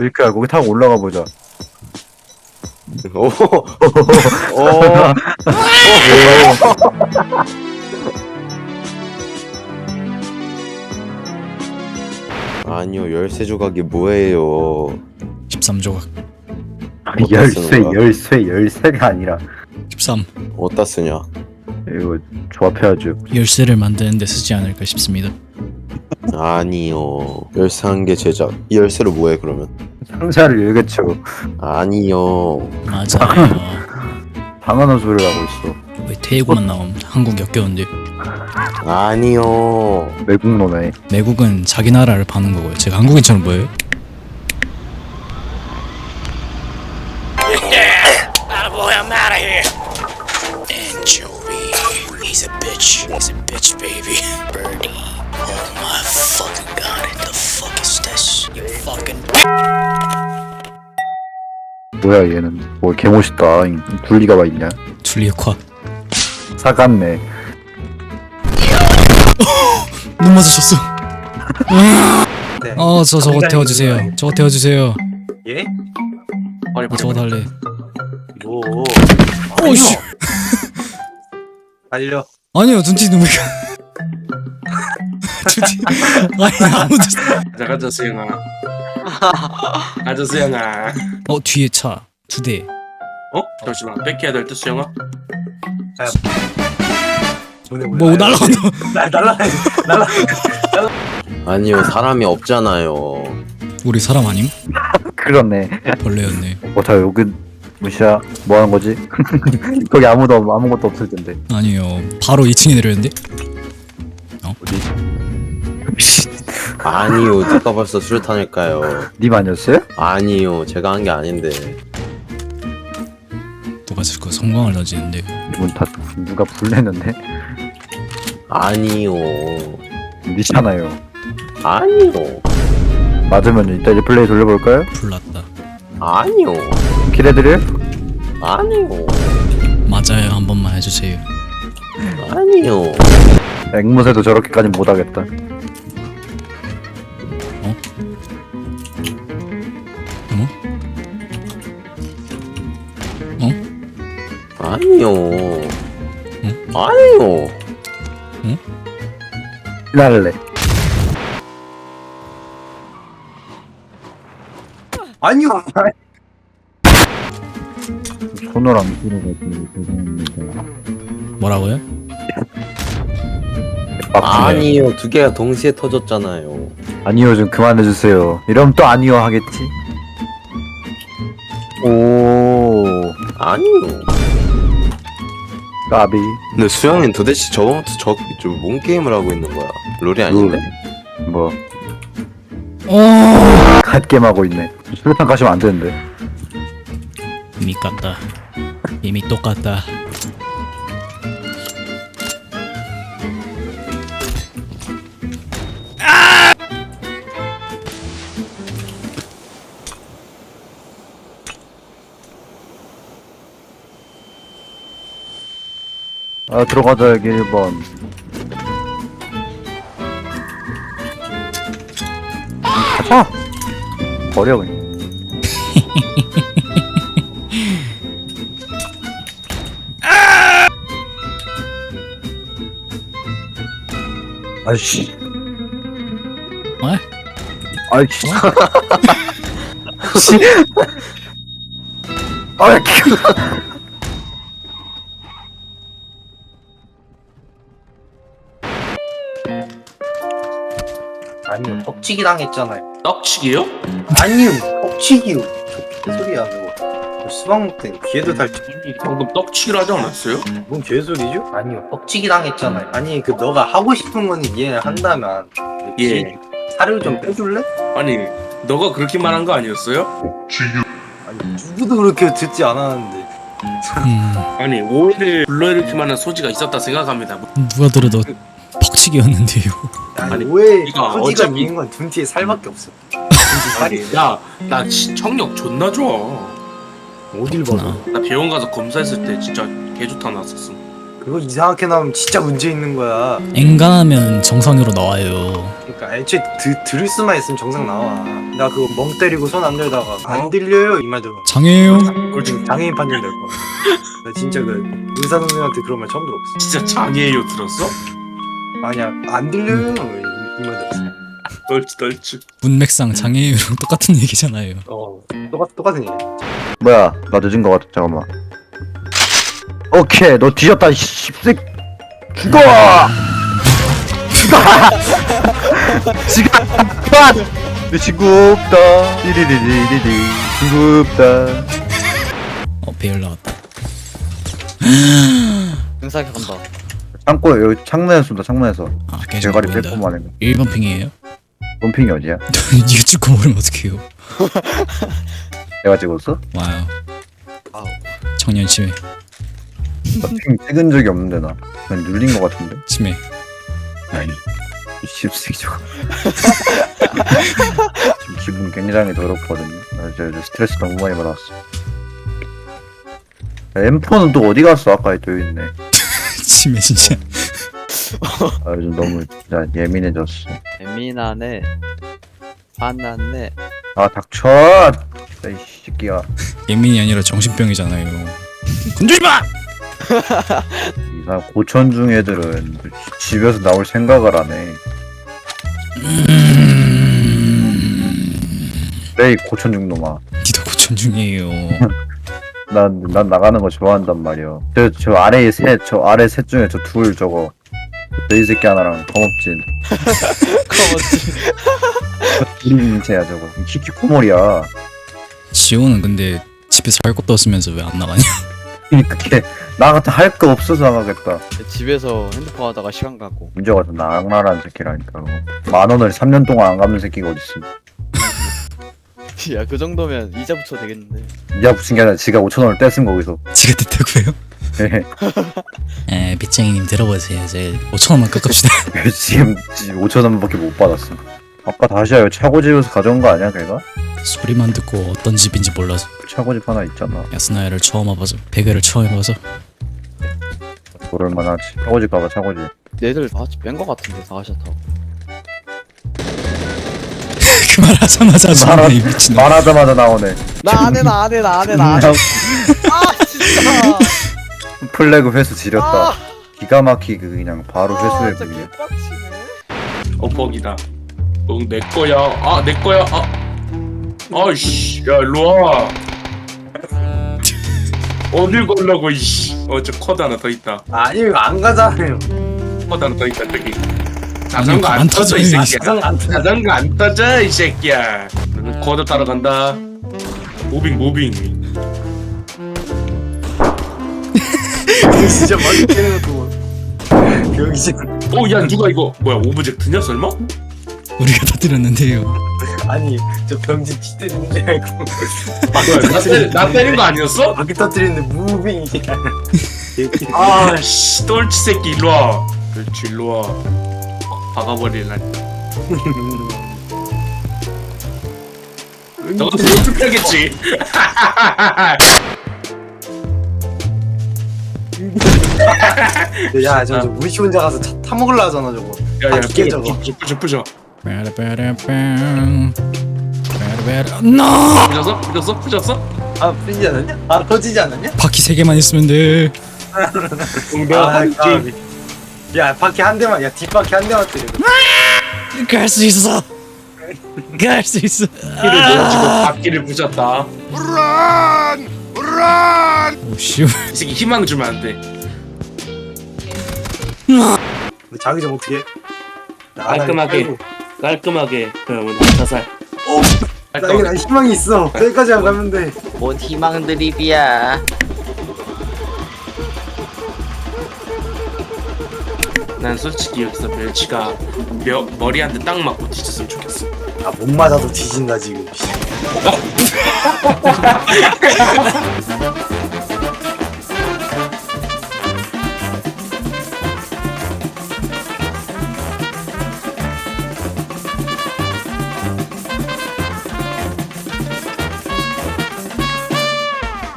밀크야 거기 타고 올라가 보자. 오, 오, 아니요 열쇠 조각이 뭐예요? 13조각 어디다 열쇠 쓰는 거야? 열쇠 열쇠가 아니라 13 어디다 쓰냐? 이거 조합해야죠. 열쇠를 만드는 데 쓰지 않을까 싶습니다 아니요 열쇠 한 개 제작. 이 열쇠로 뭐해 그러면? 상자를 열겠죠. 아니요 맞아요 당연한 소리를 하고 있어. 왜 태국만 나오면 한국 역겨운데 아니요 외국노네. 외국은 자기 나라를 파는 거고요 제가 한국인처럼 보여요? boy, I'm out of here. Anchovy. He's a bitch. He's a bitch, baby. Birdie. Oh my fucking god. The fuck is this? You fucking. 뭐야 얘는. 뭐 개멋있다. 이 둘리가 와 있냐. 콱 사갔네. 눈 마주쳤어 네. 어저 저거 태워주세요 저거 태워주세요 예? 아 저거 달래 뭐? 오씨 달려. 아니요 눈치 눈치 아니 아무도 가자 가자 수영아 가자 수영아 어 뒤에 차 두 대 어? 잠시만 뺏겨야 될 듯 수영아 뭐 날라간다 날 날라. 날라. 아니요 사람이 없잖아요. 우리 사람 아님? 그렇네. 벌레였네 어다 여기 무시야. 뭐 하는 거지? 거기 아무도 없- 아무것도 없을 텐데. 아니요 바로 2층에 내렸는데 아니요 누가 벌써 수류탄일까요? 님 아니었어요? 아니요 제가 한 게 아닌데. 누가 자꾸 성광을 던지는데 이분 다 누가 불냈는데? 아니요 니잖아요. 아니요 맞으면 이따 리플레이 돌려볼까요? 불났다 아니요 기대드려? 아니요 맞아요 한 번만 해주세요 아니요 앵무새도 저렇게까지 못하겠다. 아니요 응? 아니요 날래. 아니요. 손으로 안 들어가지고 죄송합니다. 뭐라고요? 빡치네. 아니요 두 개가 동시에 터졌잖아요 아니요 좀 그만해주세요. 이러면 또 아니요 하겠지. 오 아니요 까비. 근데 수영이는 도대체 저번부터 저뭔 게임을 하고 있는 거야 롤이 아닌데 뭐 오 갓겜 하고 있네. 수류탄 가시면 안 되는데. 이미 깠다 이미 똑같다 아 들어가자 여기 1번. 가자. 버려 그냥. 아이씨. 어? 아이씨. 씨. 아이씨. 아니요. 퍽치기 당했잖아요. 떡치기요? 아니요. 퍽치기요. 저 개 소리야 그거. 저 수박 먹더니 귀에도 달지. 방금 떡치기를 하지 않았어요? 뭔 개소리죠? 아니요. 퍽치기 당했잖아요. 아니 그 너가 하고 싶은 거는 이해를 한다면 예귀 살을 좀 빼줄래? 아니 너가 그렇게 말한 거 아니었어요? 아니 누구도 그렇게 듣지 않았는데. 음 아니 오해를 불러일으킬 만한 소지가 있었다 생각합니다 뭐, 누가 들어도 퍽치기였는데요 아니, 아니, 왜 이거 소지가 어차피- 있는 건 둔티에 살밖에 없어. 살이 야나 청력 존나 좋아 어딜 봐도. 그렇구나. 나 병원 가서 검사했을 때 진짜 개좋다 나왔었음 그거 이상하게 나오면 진짜 문제 있는 거야. 앵간하면 정상으로 나와요 그러니까 애초에 드, 들을 수만 있으면 정상 나와 나 그거 멍 때리고 손 안 들다가 안 들려요 이말 들어 장애예요. 지금 장애인 판정 될 거야 나 진짜 그 의사 선생님한테 그런 말 처음 들어봤어 진짜 장애예요 들었어? 아니야 안 들려요. 이말 들었어. 문맥상 장애예요랑 똑같은 얘기잖아요. 어 똑같, 똑같은 얘기. 뭐야 나 늦은 거 같아 잠깐만. 오케이 너 뒤졌다 씹새 죽어! 지금 내 친구 없다. 리리리리리리 친구 없다. 어 배열 나왔다. 등산에 간다. 창고에 여기 창문에서 쏜다 창문에서 아 계속 대가리 보인다. 빼고만 해 1번 핑이에요? 본핑이 어디야? 이거 찍고 모르면 어떡해요? 내가 찍었어? 와요. 아우. 청년 치매. 나핑 찍은 적이 없는데 나 그냥 눌린 거 같은데 치매. 아니 씹새끼 저거 지금 기분 굉장히 더럽거든요 나 이제 이제 스트레스 너무 많이 받았어 M4는 또 어디 갔어 아까 또 여기 있네 치매 진짜. 아 요즘 너무 진짜 예민해졌어 예민하네. 화났네. 아 닥쳐 이 새끼야 예민이 아니라 정신병이잖아요. 건들지 마! 이 사람 고천 중 애들은 집에서 나올 생각을 안해 그래 이 고천 중 놈아 니도 고천 중이에요. 난, 난 나가는 거 좋아한단 말이야. 저, 저 아래에 셋, 저 아래 셋 중에 저 둘 저거. 너이 새끼 하나랑 검업진. 커버지. 둘이 인체야 저거. 키키코몰이야. 지호는 근데 집에서 할 것도 없으면서 왜 안 나가냐? 그게 나 같은 할거 없어서 나가겠다. 집에서 핸드폰 하다가 시간 가고. 문제가 좀 악랄한 새끼라니까. 만 원을 3년 동안 안 갚는 새끼가 어딨어. 야 그 정도면 이자 붙여 되겠는데. 이자 붙인 게 아니라 지가 5천 원을 떼쓴 거기서. 지가 됐다고요? 에 빗쟁이님 들어보세요. 이제 5천 원만 깎읍시다. 지금 5천 원밖에 못 받았어. 아까 다시야 차고집에서 가져온 거 아니야 걔가? 소리만 듣고 어떤 집인지 몰라서 차고집 하나 있잖아. 야스나야를 처음 와봐서 배그를 처음 해봐서 그럴만 하지. 차고집 가봐 차고집. 얘들 다 같이 뺀거 같은데 사가샷 타고. 말 하자마자 말하- 이 미친 말하자마자 나오네. 나 안해 나 안해 나 안해 나 안해. 아 진짜. 플래그 회수 지렸다. 아, 기가 막히게 그냥 바로 아 회수해 버리네. 개빡치네. 어 뻑이다 응내 거야 아 내 거야 아 아이씨 야 일로 와 어딜 걸라고 이씨 어저 코드 하나 더 있다 아니 이거 안 가잖아요 코드 하나 더 있다 저기 자전거 안안 터져 이 새끼야. 자전거 안 터져. 자전거 안 터져 이 새끼야. 너는 코드 따러 간다. 무빙 무빙. 진짜 때리는 거 여기 지금 어야 누가 이거? 뭐야 오브젝트냐 설마? 우리가 다 들었는데요. 아니 저 병진 치 때리는 줄 알고. 뭐야 나, 때리, 나 때린 거 아니었어? 바퀴 터뜨리는데 무빙 이게 아씨 똘치 새끼 일로 와. 그렇지 일로 와 박아버릴라니 너가 못하겠지 야 저 저 우리 집 혼자 가서 차 타먹으려 하잖아 저거 야야 아, 이게 저거. 부셔 부셔 부셔 빠라빠라빵. 빠라빠라. NO! 부셨어? 부셨어? 부셨어? 아 풀리지 않았냐? 아 터지지 않았냐? 바퀴 세 개만 있으면 돼. 아, 까비. 야 바퀴 한 대만 야 뒷바퀴 한 대만 때려 갈 수 있어. 갈 수 있어. 바퀴를 놓아지고 바퀴를 부셨다 오 씨. 이 새끼 희망 주면 안 돼 근데 자기 좀 어떻게 해? 나 깔끔하게. 깔끔하게 그러면 자살 나 이게 난 희망이 있어 여기까지 안 가면 돼 뭔 희망 드립이야. 난 솔직히 여기서 멸치가 며, 머리 한대딱 맞고 뒤졌으면 좋겠어. 아 못 맞아도 뒤진다 지금